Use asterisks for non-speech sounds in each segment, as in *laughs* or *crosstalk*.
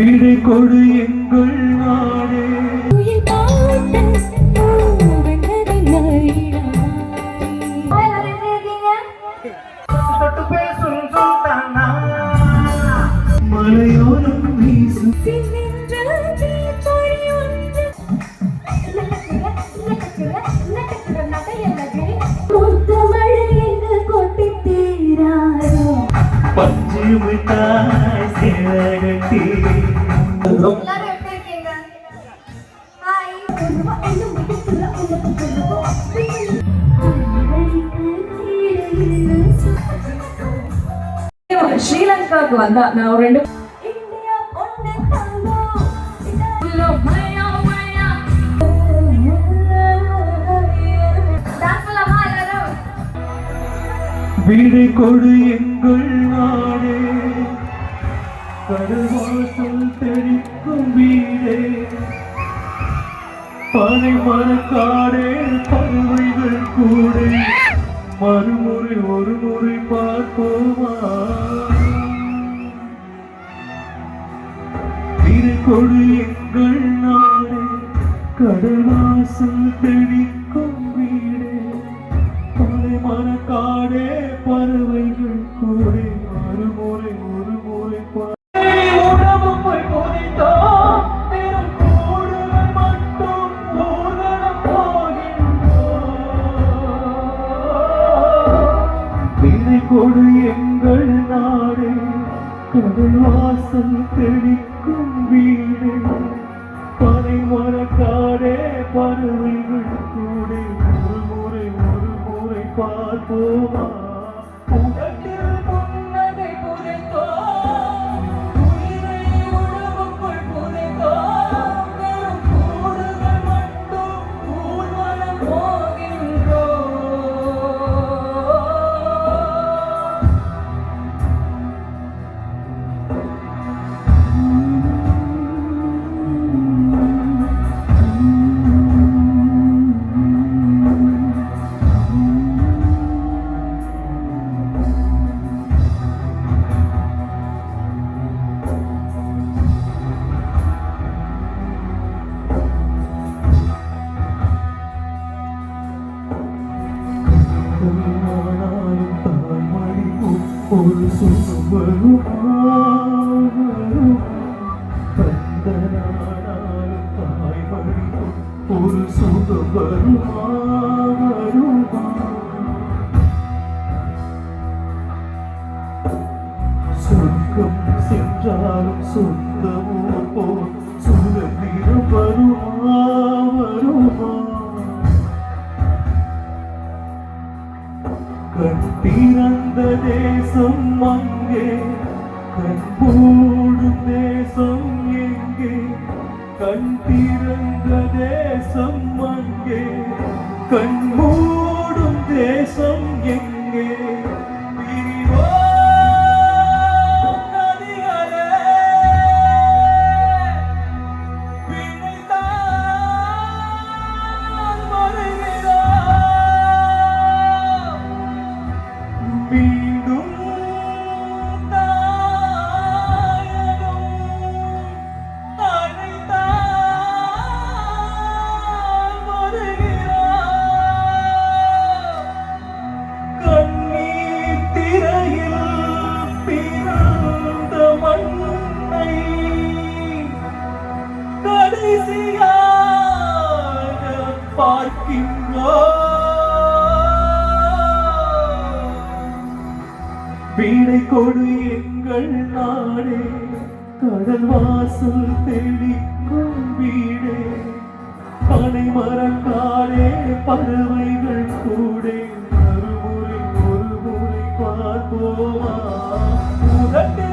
வீடு கொடு எங்கள் நாடே. மலையோரம் வீசும். சின்னென்ற ஸ்ரீலங்காவுக்கு வந்தா நான் ஒரு ரெண்டு வீடு கொடு எங்கள் நாடே. கருவாசல் தெளிக்கும் வீடே. பனை மரக்காடே பறவைகள் கூட. மறுமுறை ஒரு முறை பார்ப்போமா? கொடு எங்கள் நாடே கடல்வாசல் தெளிக்கும் வீடே பனை மரக்காடே பறவைகள் கூட ஒரு முறை உணவு போய் ஊர்வலம் போகின்றோம். விதை கொடு எங்கள் நாடே கடல் வாசல் தெளிக்கும் பார்ப்போமா ஒரு சுகம் வருமா வருமா சொர்க்கம் சென்றாலும் சொந்தமோ நாடே கடல் வாசல் தெளிக்கும் வீடே. பனை மரக்காடே பறவைகள் கூட. மறுமுறை ஒரு முறை பார்ப்போமா? உதட்டில்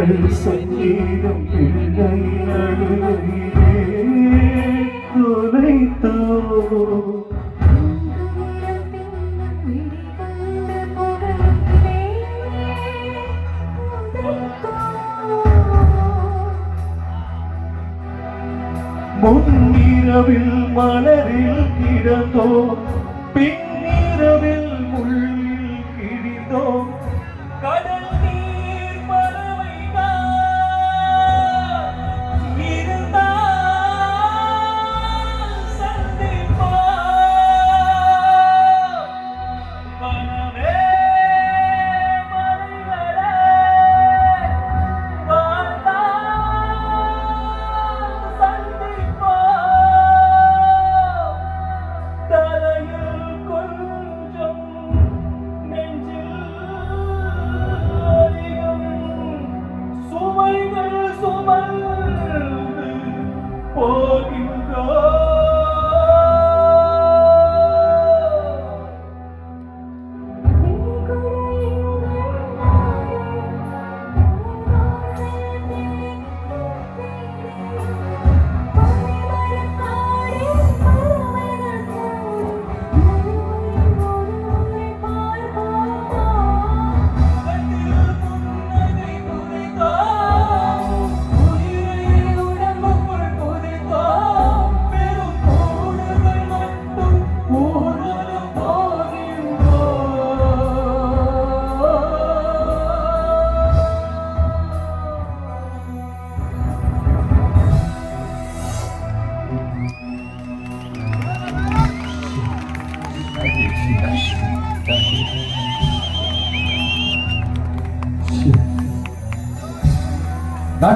മകൾ സംഗീതം തുലൈത്തോ മുൻനിരവിൽ മലരിൽ കിടന്നോ?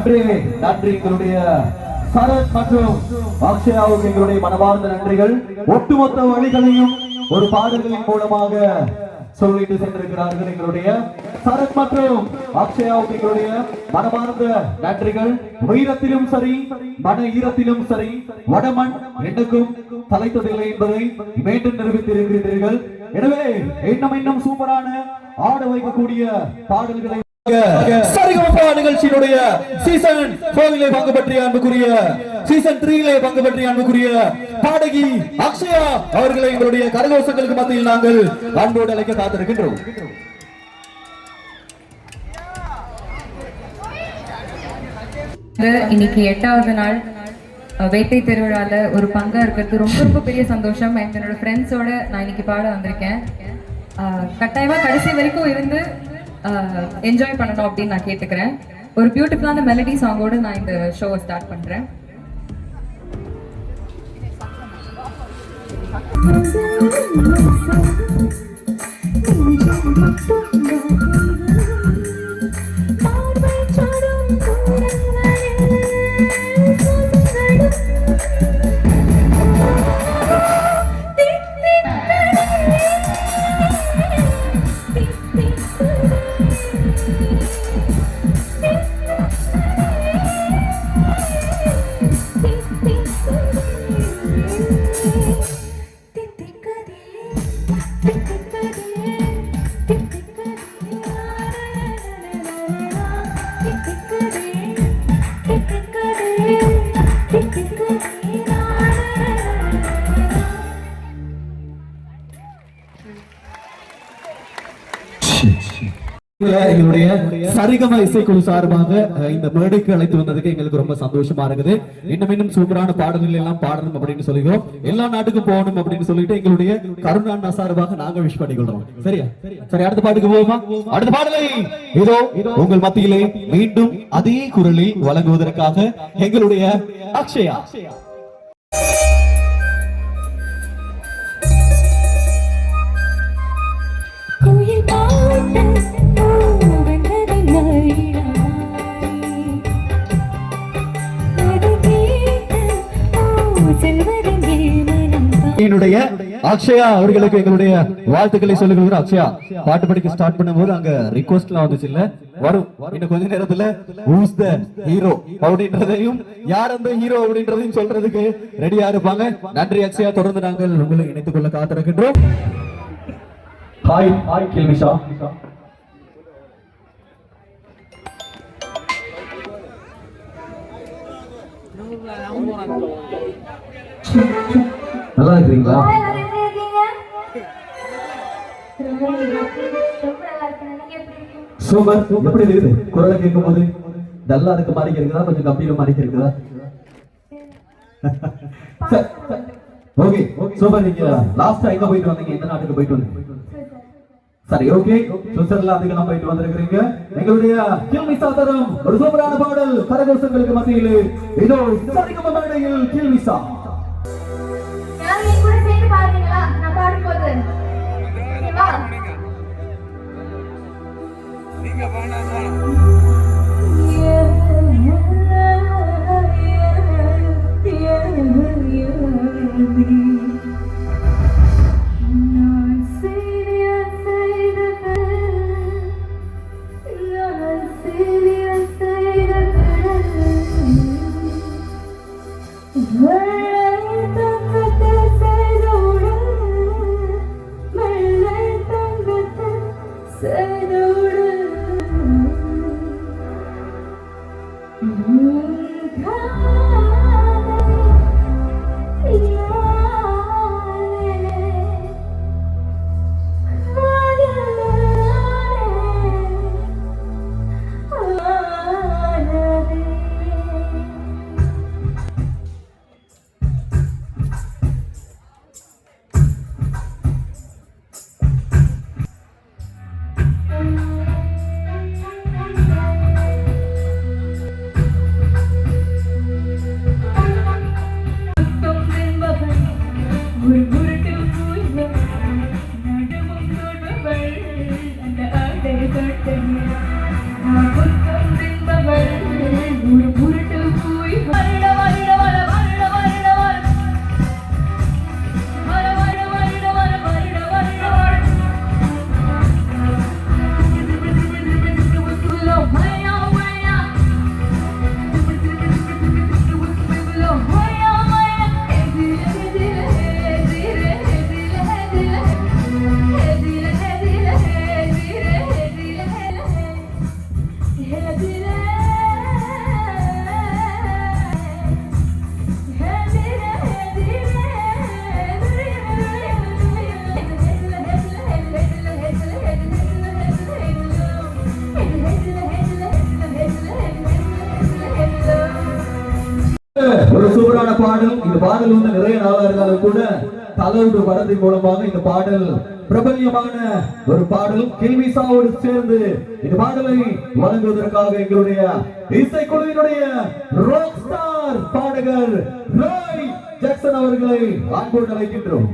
நன்றி நன்றி எங்களுடைய சரத் மற்றும் அக்ஷயாவுக்கு எங்களுடைய மனமார்ந்த நன்றிகள். ஒட்டுமொத்த வழிகளையும் ஒரு பாடல்களின் மூலமாக சொல்லிட்டு சென்றிருக்கிறார்கள் எங்களுடைய சரத் மற்றும் அக்ஷயாவுக்கு எங்களுடைய மனமார்ந்த நன்றிகள். உயரத்திலும் சரி மன ஈரத்திலும் சரி வடமண் என்னுக்கும் தலைத்ததில்லை என்பதை மீண்டும் நிரூபித்திருக்கிறீர்கள். எனவே இன்னும் இன்னும் சூப்பரான ஆட வைக்கக்கூடிய பாடல்களை சரிகமபா நிகழ்ச்சியினுடைய சீசன் போரிலே பங்கு பற்றிய அன்புக்குரிய சீசன் த்ரீலே பங்கு பற்றிய அன்புக்குரிய பாடகி அக்ஷயா அவர்களை எங்களுடைய கரகோஷங்களுக்கு மத்தியில் நாங்கள் அன்போடு அழைக்க காத்திருக்கின்றோம். இன்னைக்கு எட்டாவது நாள் வேட்டை திருவிழால ஒரு பங்கா இருக்கிறது. ரொம்ப ரொம்ப பெரிய சந்தோஷம். என்னோட ஃப்ரெண்ட்ஸோட நான் இன்னைக்கு பாட வந்திருக்கேன். கட்டாயமா கடைசி வரைக்கும் இருந்து என்ஜாய் பண்ணணும் அப்படின்னு நான் கேட்டுக்கிறேன். ஒரு பியூட்டிஃபுல்லான மெலடி சாங்கோட நான் இந்த ஷோவை ஸ்டார்ட் பண்றேன். எங்களுடைய சரிகம இசைக்குழு சார்பாக இந்த மேடைக்கு அழைத்து வந்ததுக்கு எங்களுக்கு ரொம்ப சந்தோஷமா இருக்குது. இன்னும் இன்னும் சூப்பரான பாடல்கள் எல்லாம் பாடணும் அப்படின்னு சொல்லிக்கிறோம். எல்லா நாட்டுக்கும் போகணும் அப்படின்னு சொல்லிட்டு எங்களுடைய கருணாண்ணா சார்பாக நாங்க விஷ் பண்ணிக்கொள்றோம். சரியா? சரி அடுத்த பாட்டுக்கு போவோமா? அடுத்த பாடலை! இதோ உங்கள் மத்தியிலே மீண்டும் அதே குரலில் வழங்குவதற்காக எங்களுடைய அக்ஷயா. போட்டியினுடைய அக்ஷயா அவர்களுக்கு எங்களுடைய வாழ்த்துக்களை சொல்லுகிற அக்ஷயா பாட்டு படிக்க ஸ்டார்ட் பண்ணும்போது அங்க ரிக்வஸ்ட் எல்லாம் வந்துச்சு இல்ல? வரும். இன்னும் கொஞ்ச நேரத்துல ஹூஸ் த ஹீரோ அப்படின்றதையும் யார் அந்த ஹீரோ அப்படின்றதையும் சொல்றதுக்கு ரெடியா இருப்பாங்க. நன்றி அக்ஷயா. தொடர்ந்து நாங்கள் உங்களை இணைத்துக் கொள்ள காத்திருக்கின்றோம். ஹாய் ஹாய் கேமிஷா Thank you. நல்லா இருக்கீங்க? சூப்பர். எப்படி இருக்குது? குரலை கேட்கும் போது டல்லா இருக்க மாதிரி இருக்குதா கொஞ்சம் கம்பீர மாதிரி இருக்குதா ஓகே சூப்பர். நீங்க லாஸ்டா எங்க போயிட்டு வந்தீங்க? எந்த நாட்டுக்கு போயிட்டு வந்தீங்க? சரி ஓகே. சுவிட்சர்லாந்துக்கு நம்ம போயிட்டு வந்திருக்கிறீங்க. எங்களுடைய கேள்வி சாதனம் ஒரு சூப்பரான பாடல் கரகோஷங்களுக்கு மத்தியில் இதோ சரிகம மேடையில் கேள்விசா எல்லாரும் பாடல் வந்து நிறைய நாளா இருந்தாலும் கூட தலைவர் படத்தின் மூலமாக இந்த பாடல் பிரபல்யமான ஒரு பாடல் கில்மிசாவோடு சேர்ந்து இந்த பாடலை வழங்குவதற்காக எங்களுடைய இசைக்குழுவினுடைய ராக் ஸ்டார் பாடகர் ராய் ஜாக்சன் அவர்களை அன்போடு அழைக்கின்றோம்.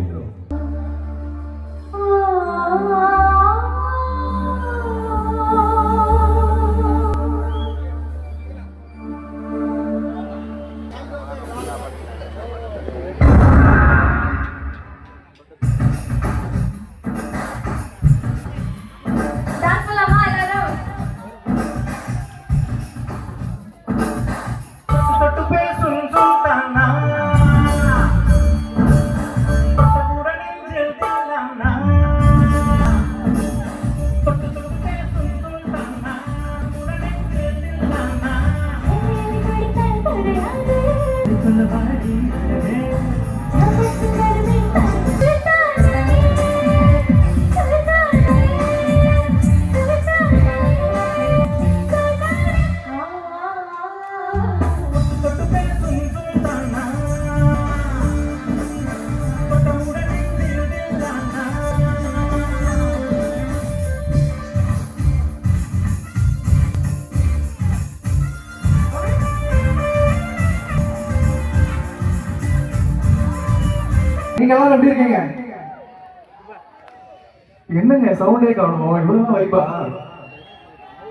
என்னங்க சவுண்டே காணும். இவ்வளவு வைப்பா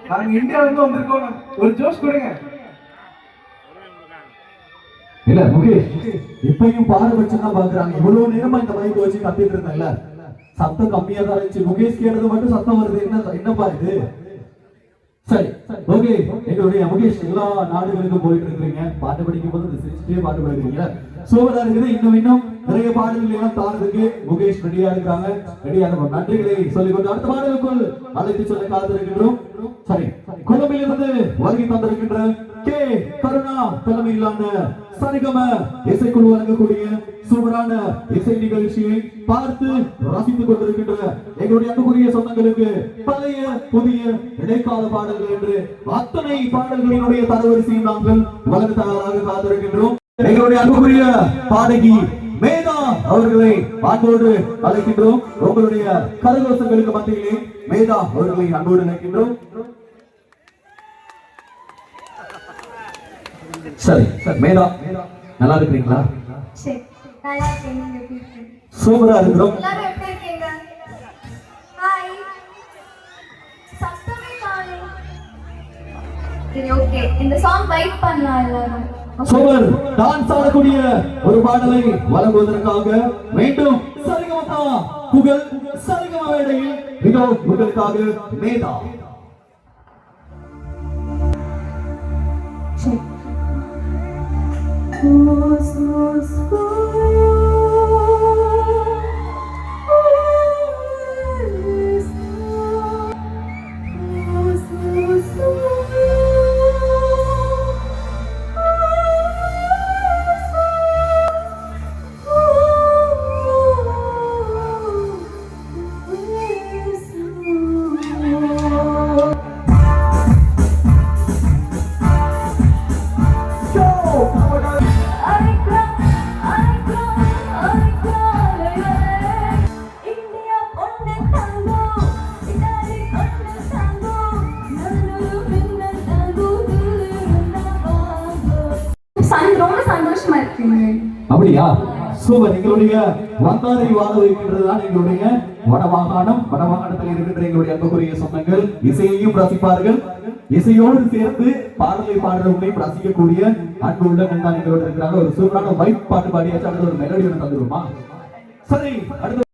நாங்க இந்தியால இருந்து வந்திருக்கோம். ஒரு ஜோஷ் கொடுங்க. இல்ல முகேஷ் இப்பயும் பாரபட்சம் தான் பாக்குறாங்க இவ்வளவு நேரமா இந்த மைக் வச்சு கத்திட்டு இருந்தேன்ல சத்தம் கம்மியா தான் இருந்துச்சு. முகேஷ் கேட்டது மட்டும் சத்தம் வருது. என்ன என்னப்பா இது? சரி. ஓகே. எங்களுடைய முகேஷ் எல்லா நாடுகளுக்கும் போயிட்டு இருக்கிறீங்க. பாட்டு படிக்கும் போது சிரிச்சுட்டே பாட்டு படிக்கிறீங்க சூப்பரா இருக்குது இன்னும் இன்னும் நிறைய பாடல்கள் எல்லாம் தாரதுக்கு. முகேஷ் ரெடியா இருக்காங்க. ரெடியா இருக்கும் நன்றிகளை சொல்லிக்கொண்டு அடுத்த பாடலுக்குள் அழைத்து சொல்ல காத்திருக்கின்றோம். சரி கொழும்பிலிருந்து வருகை தந்திருக்கின்ற கே. கருணா தலைமையிலான சரிகம இசைக்குழு வழங்கக்கூடிய சூப்பரான இசை நிகழ்ச்சியை பார்த்து ரசித்துக் கொண்டிருக்கின்ற எங்களுடைய அன்புக்குரிய சொந்தங்களுக்கு பழைய புதிய இடைக்கால பாடல்கள் என்று அத்தனை பாடல்களினுடைய தரவரிசையும் நாங்கள் வழங்க தயாராக காத்திருக்கின்றோம். எங்களுடைய அன்புக்குரிய பாடகி மேதா அவர்களை அன்போடு அழைக்கின்றோம். உங்களுடைய கரகோசங்களுக்கு மத்தியிலே மேதா அவர்களை அன்போடு அழைக்கின்றோம் சரி மேதா நல்லா இருக்கிறீங்களா சரி நல்லா இருக்கேன் நீங்க எப்படி இருக்கீங்க சூப்பரா இருக்கிறோம் எல்லாரும் எப்படி இருக்கீங்க ஹாய் சத்தமே காணோம் சரி ஓகே இந்த சாங் வைப் பண்ணலாம் எல்லாரும். சூப்பர். டான்ஸ் ஆடக்கூடிய ஒரு பாடலை வழங்குவதற்காக மீண்டும் சரிகமதா புகழ் சரிகம வேளையில் இதோ உங்களுக்காக மேதா ரொம்ப சூப்பர் எங்களுடைய வந்தாரை வாழ வைக்கின்றதுதான் எங்களுடைய வடமாகாணம் வடமாகாணத்தில் இருக்கின்ற எங்களுடைய அன்புக்குரிய சொந்தங்கள் இசையையும் ரசிப்பார்கள். இசையோடு சேர்ந்து பாடலை பாடுறவங்களையும் ரசிக்கக்கூடிய அன்பு உள்ளங்கள் தான் எங்களோட இருக்கிறாங்க. ஒரு சூப்பரான வைப் பாட்டு பாடியாச்சு. அடுத்த ஒரு மெலடி ஒன்று தந்துருமா சரி அடுத்து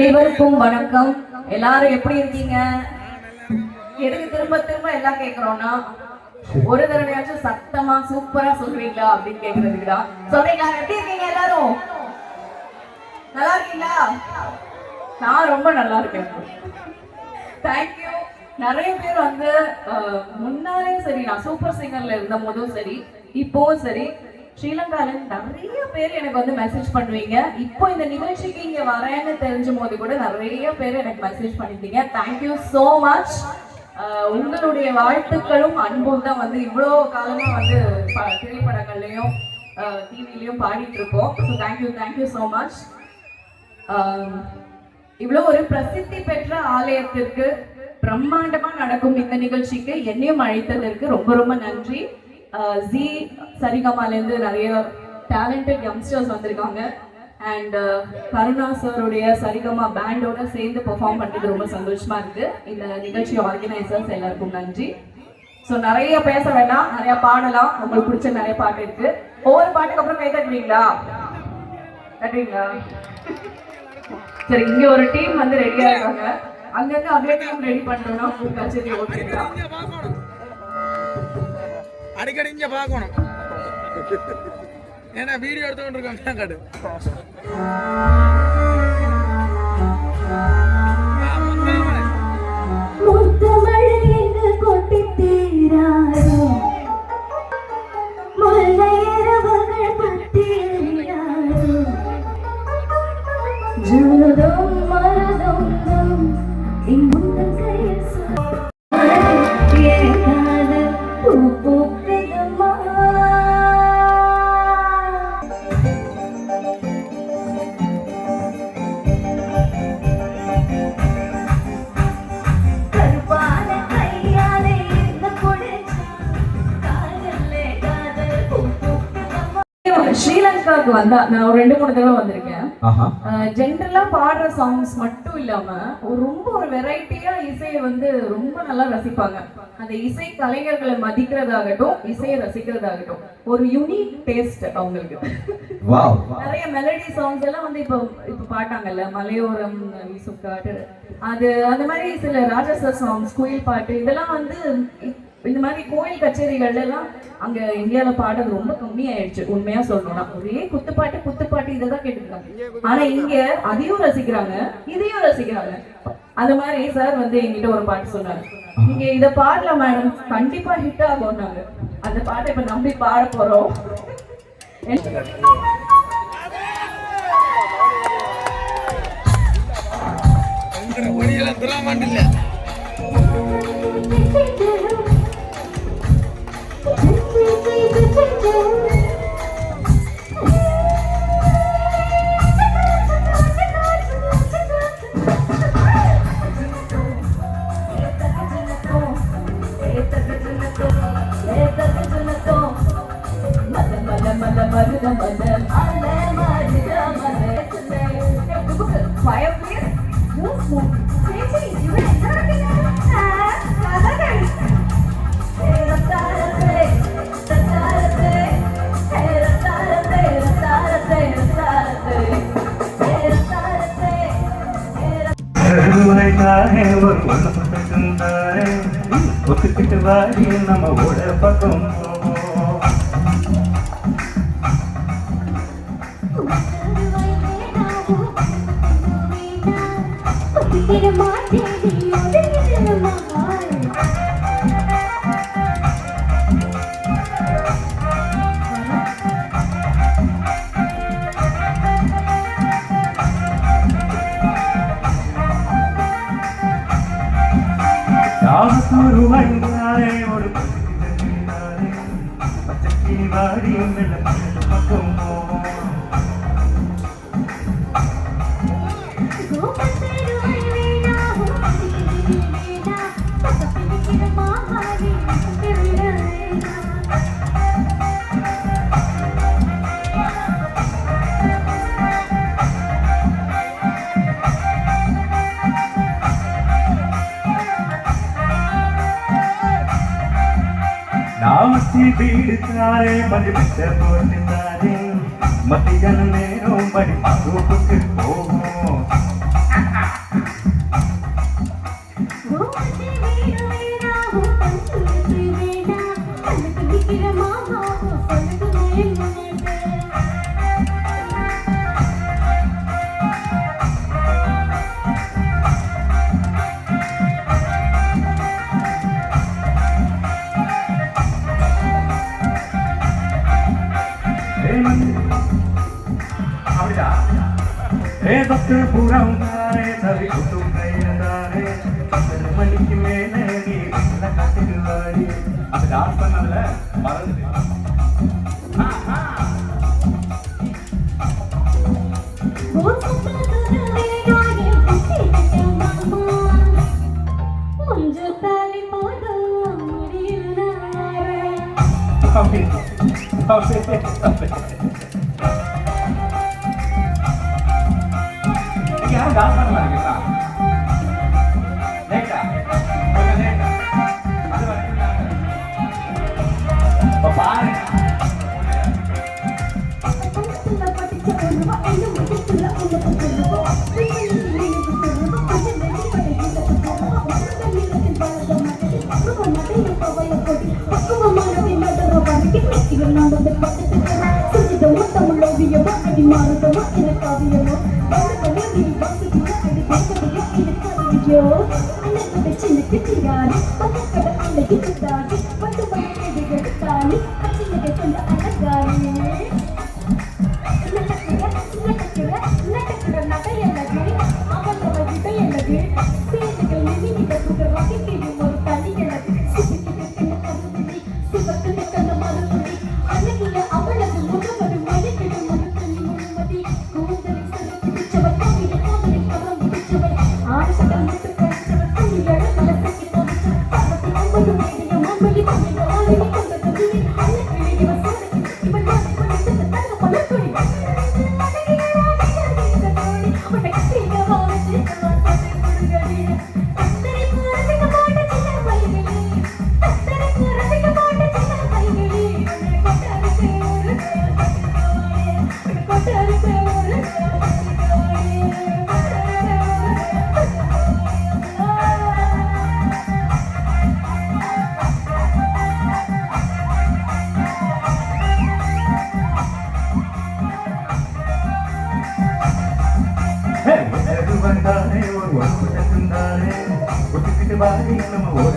அனைவருக்கும் வணக்கம். எல்லாரும் எப்படி இருக்கீங்க? எதுக்கு திரும்ப திரும்ப எல்லாம் கேக்குறோம்னா ஒரு தடவையாச்சும் சத்தமா சூப்பரா சொல்றீங்களா அப்படின்னு கேக்குறதுக்கு தான் சொல்றீங்களா எப்படி இருக்கீங்க எல்லாரும்? நல்லா இருக்கீங்களா? நான் ரொம்ப நல்லா இருக்கேன். தேங்க்யூ நிறைய பேர் வந்து அஹ், முன்னாலே சரி நான் சூப்பர் சிங்கர்ல இருந்த போதும் சரி இப்போவும் சரி ஸ்ரீலங்கால நிறைய பேர் எனக்கு வந்து மெசேஜ் பண்ணுவீங்க. இப்போ இந்த நிகழ்ச்சிக்கு இங்க வரேன்னு தெரிஞ்சும் போது கூட நிறைய பேர் எனக்கு மெசேஜ் பண்ணிருந்தீங்க தேங்க்யூ ஸோ மச் உங்களுடைய வாழ்த்துக்களும் அன்பும் தான் வந்து இவ்வளோ காலமா வந்து ப- திரைப்படங்கள்லயும் டிவிலையும் பாடிட்டு இருக்கோம் so thank you thank you so much இவ்வளோ ஒரு பிரசித்தி பெற்ற ஆலயத்திற்கு பிரம்மாண்டமா நடக்கும் இந்த நிகழ்ச்சிக்கு என்னையும் அழைத்ததற்கு ரொம்ப ரொம்ப நன்றி. ஜி சரிகமாலேருந்து நிறைய டேலண்டட் யங்ஸ்டர்ஸ் வந்திருக்காங்க. அண்ட் கருணா சாருடைய சரிகமா பேண்டோட சேர்ந்து பெர்ஃபார்ம் பண்ணுறது ரொம்ப சந்தோஷமா இருக்கு. இந்த நிகழ்ச்சி ஆர்கனைசர்ஸ் எல்லாருக்கும் நன்றி. ஸோ நிறைய பேச வேண்டாம். நிறைய பாடலாம். உங்களுக்கு பிடிச்ச நிறைய பாட்டு இருக்கு. ஒவ்வொரு பாட்டுக்கு அப்புறம் கை தட்டுவீங்களா? தட்டுவீங்களா? சரி இங்க ஒரு டீம் வந்து ரெடியா இருக்காங்க அங்கங்க அப்படியே டீம் ரெடி பண்ணணும்னா உங்களுக்கு கச்சேரி ஓகே அடிக்கடி இங்கே பார்க்கணும். ஏன்னா வீடியோ எடுத்துக்கிட்டு இருக்கோம் காடு ஜென்ரலா பாடுற சாங்ஸ் மட்டும் இல்லாம ஒரு ரொம்ப ஒரு வெரைட்டியா இசையை வந்து ரொம்ப நல்லா ரசிப்பாங்க. அந்த இசை கலைஞர்களை மதிக்கிறதாகட்டும் இசையை ரசிக்கிறதாகட்டும். ஒரு யூனிக் டேஸ்ட் அவங்களுக்கு. நிறைய மெலடி சாங்ஸ் எல்லாம் வந்து இப்போ இப்போ பாட்டாங்கல்ல மலையோரம் வீசும் காட்டு அது அந்த மாதிரி சில ராஜாசர் சாங்ஸ் குயில் பாட்டு இதெல்லாம் வந்து இந்த மாதிரி கோயில் கச்சேரிகள்ல எல்லாம் அங்க இந்தியால பாடுறது ரொம்ப கம்மியாயிடுச்சு உண்மையா சொல்லணும்னா ஒரே குத்துப்பாட்டு குத்துப்பாட்டு இதை தான் கேட்டுருக்காங்க ஆனா இங்க அதையும் ரசிக்கிறாங்க இதையும் ரசிக்கிறாங்க அந்த மாதிரி சார் வந்து என்கிட்ட ஒரு பாட்டு சொன்னாரு நீங்க இத பாடல மேடம் கண்டிப்பா ஹிட் ஆகும்னாங்க அந்த பாட்டை இப்ப நம்பி பாட போறோம் ஒடியெல்லாம் துராமாண்டில்லை யாவத்தூர் பீடுத்தாரே படி மத்தியான நேரம் படி போகும் அப்படி நீங்க *laughs* Yeah. நம்ம